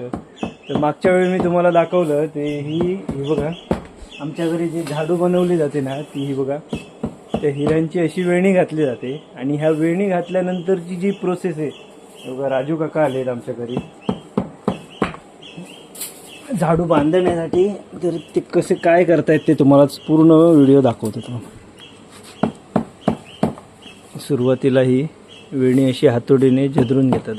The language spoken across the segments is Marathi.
शकतं तर मागच्या वेळी मी तुम्हाला दाखवलं ते ही ही बघा. आमच्या घरी जी झाडू बनवली जाते ना ती ही बघा. त्या हिऱ्यांची अशी वेणी घातली जाते आणि ह्या वेणी घातल्यानंतरची जी प्रोसेस आहे बघा राजू काका आलेत आमच्या घरी. झाडू बांधण्यासाठी तर ते कसे काय करतायत ते तुम्हाला पूर्ण व्हिडिओ दाखवतो तुम्हाला सुरुवातीला ही वेणी अशी हातोडीने झदरून घेतात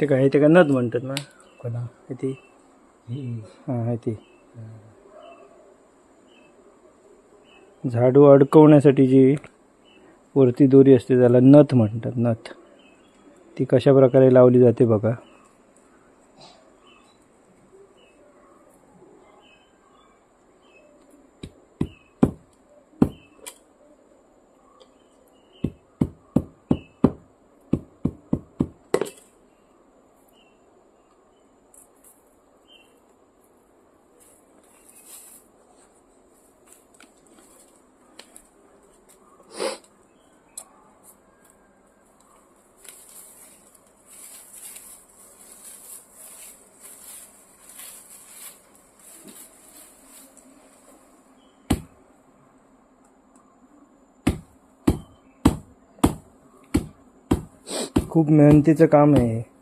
हे बघा. हे ते काय ते का नथ म्हणतात ना? कोणा? हे ती? हां. हे ती. झाडू अडकवण्यासाठी जी वरती दोरी असते त्याला नथ म्हणतात नथ. ती कशा प्रकारे लावली जाते बघा. खूप मेहनतीचं काम आहे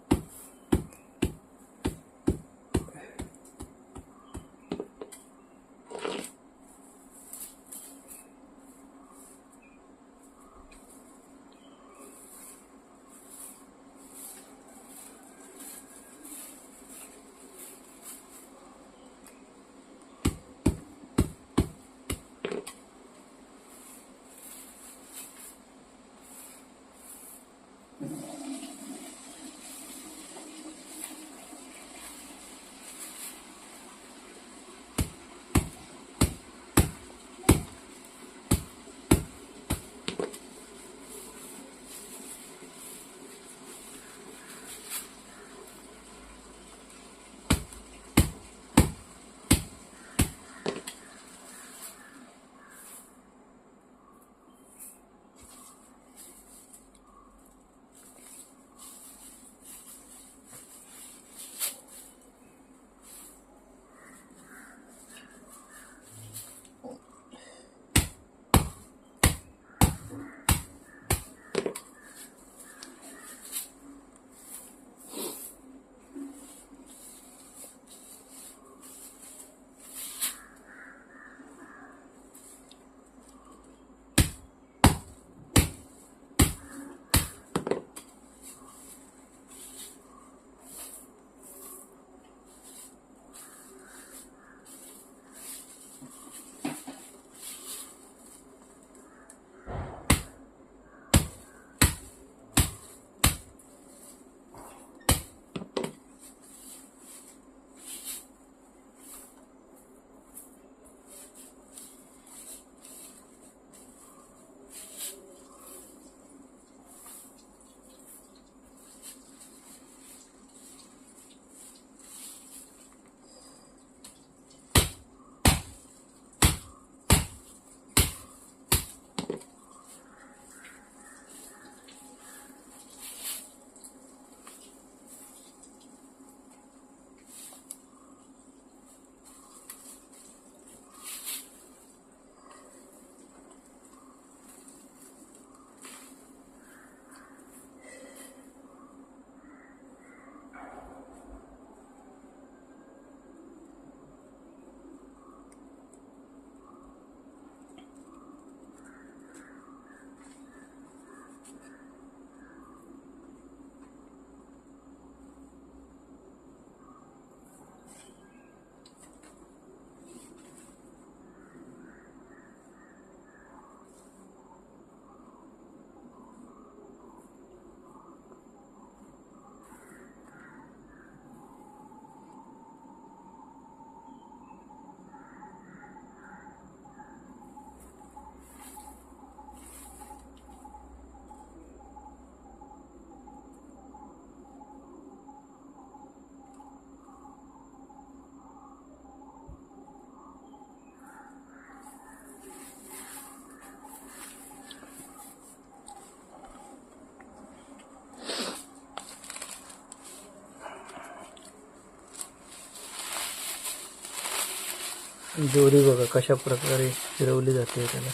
दोरी बघा कशा प्रकारे फिरवली जाते त्याला.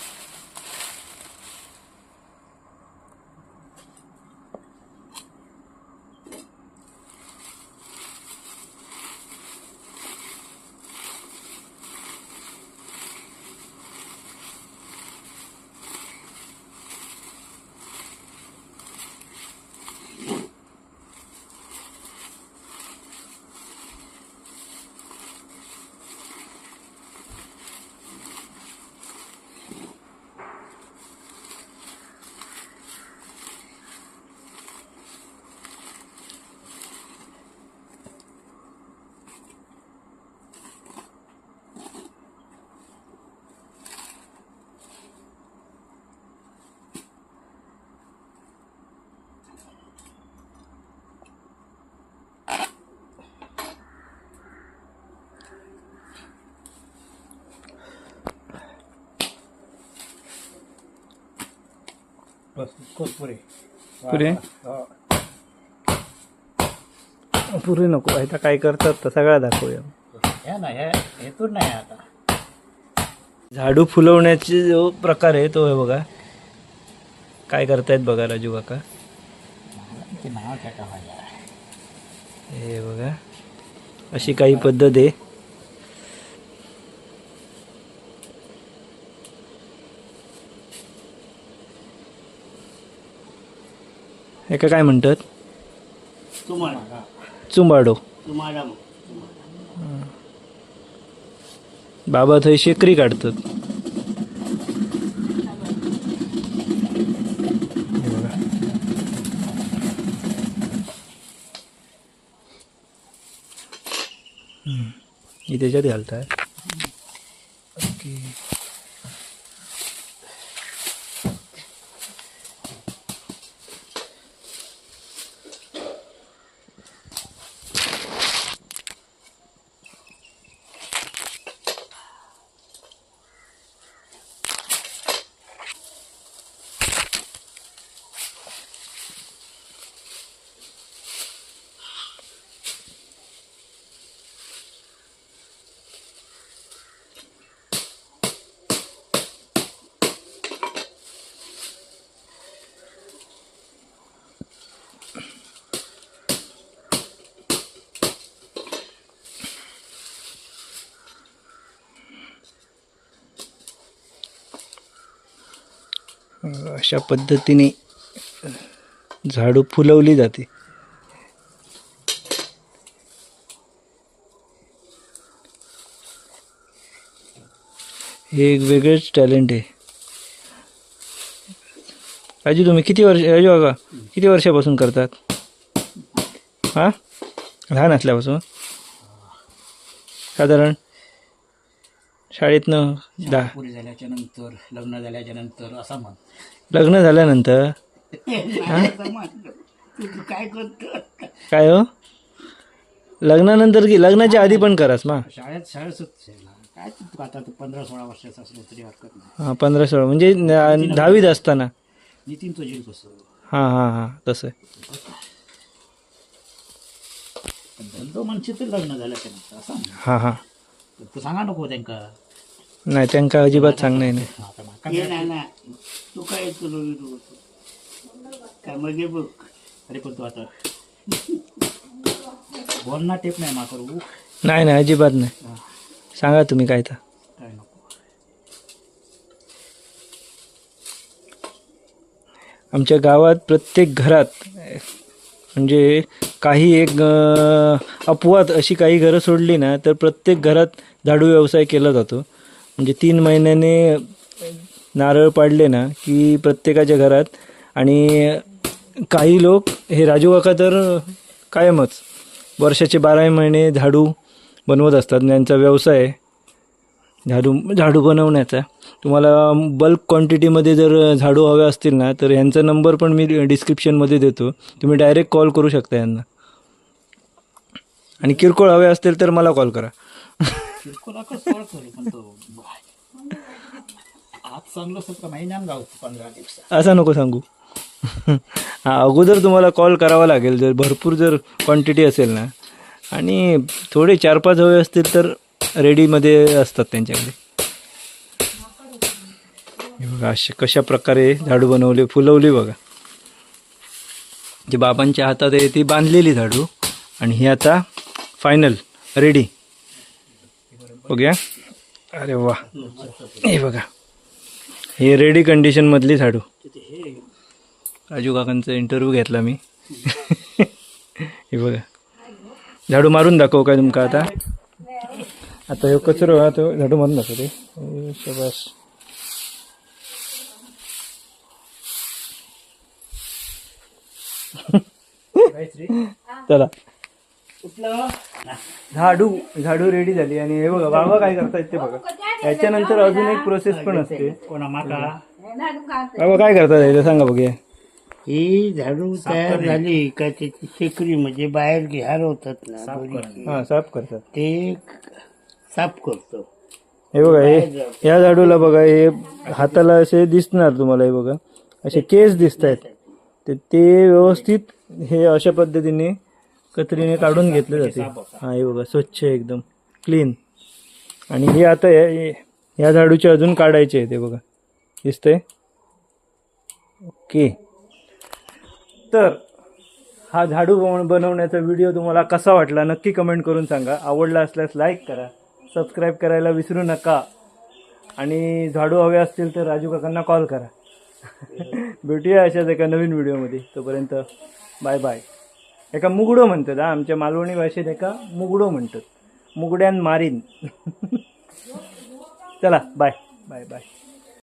पुरे? पुरे पुरे नको आता काय करतात तर सगळा दाखवूया. हे ना हे हेतून नाही आता. झाडू फुलवण्याचे जो प्रकार आहे तो आहे बघा. काय करतायत बघा राजू काका? हे बघा. अशी काही पद्धत आहे. हे का काय म्हणतात? चुंबाडो. बाबा थंय शेकरी काढतात. हे त्याच्यात घालताय. ओके. अशा पद्धतीने झाडू फुलवली जाते. हे एक वेगळेच टॅलेंट आहे. राजू तुम्ही किती वर्ष राजू बघा किती वर्षापासून करतात? हां? लहान असल्यापासून? साधारण? शाळेतनं दहा पुरी झाल्याच्यानंतर लग्न झाल्याच्यानंतर असा म्हण. लग्न झाल्यानंतर? तू काय करतो काय हो? लग्नानंतर की लग्नाच्या आधी पण करास मा? शाळेत शाळेत काय तू आता तू पंधरा सोळा वर्षाचा असलो तरी हरकत नाही. हां पंधरा सोळा. म्हणजे न- दहावीत असताना. नितीन तो जेल कसं हां हां हां. तसं धंदो म्हणशील तर लग्न झाल्याच्यानंतर असा म्हण. हां हां. तू सांगा नको त्यांका. नाही त्यांका अजिबात सांगणार नाही माका तू काय तुला काय मग बघ. अरे पण तू आता बोलना टेप नाही मा करू नाही नाही अजिबात नाही. सांगा तुम्ही काय तर. काय नको. आमच्या गावात प्रत्येक घरात म्हणजे काही एक अपवाद अशी काही घरं सोडली ना तर प्रत्येक घरात झाडू व्यवसाय केला जातो. म्हणजे तीन महिन्याने नारळ पाडले ना की प्रत्येकाच्या घरात आणि काही लोक हे राजू काका तर कायमच. वर्षाचे बाराही महिने झाडू बनवत असतात त्यांचा व्यवसाय आहे झाडू झाडू बनवण्याचा तुम्हाला बल्क क्वांटिटीमध्ये जर झाडू हवे असतील ना तर ह्यांचा नंबर पण मी डिस्क्रिप्शनमध्ये देतो. तुम्ही डायरेक्ट कॉल करू शकता यांना. आणि किरकोळ हवे असतील तर मला कॉल करा. असं नको सांगू. हा अगोदर तुम्हाला कॉल करावा लागेल. जर भरपूर जर क्वांटिटी असेल ना आणि थोडे चार पाच हवे असतील तर रेडीमध्ये असतात त्यांच्याकडे. बघा असे कशा प्रकारे झाडू बनवले फुलवली बघा. जे बाबांच्या हातात आहे ती बांधलेली झाडू. आणि ही आता फायनल रेडी बघूया. अरे वा. हे बघा. हे रेडी कंडिशनमधली झाडू. राजू काकांचा इंटरव्ह्यू घेतला मी. हे बघा. झाडू मारून दाखव काय तुमका आता? आता हे कचरो हा तो झाडू दाखव ते. शाबास. चला. झाडू झाडू रेडी झाली. आणि हे बघा बाबा काय करतायत ते बघा. याच्यानंतर अजून एक प्रोसेस पण असते. बाबा काय करतात हे सांगा बघूया ही. झाडू तयार झाली का त्याची शेकडी म्हणजे बाहेर घे हरवतात ना. हा साफ करतात. ते साफ करतो. हे बघा हे या झाडूला बघा हे हाताला असे दिसणार तुम्हाला हे बघा. असे केस दिसत आहेत ते ते व्यवस्थित हे अशा पद्धतीने कत्रीने काढून घेतले जाते. हा हे बघा स्वच्छ एकदम. क्लीन आणि हे आता या- झाडूचे अजून काढायचे आहे ते बघा. दिसतंय? ओके. तर हा झाडू बन- बनवण्याचा व्हिडिओ तुम्हाला कसा वाटला नक्की कमेंट करून सांगा. आवडला असल्यास लाईक करा. सबस्क्राईब करायला विसरू नका. आणि झाडू हवे असतील तर राजू काकांना कॉल करा. भेटूया अशाच एका नवीन व्हिडिओमध्ये. तोपर्यंत बाय बाय. एका मुगडो म्हणतात हा आमच्या मालवणी भाषेत एका मुगडो म्हणतात. मुगड्यान मारीन. चला बाय. Bye bye.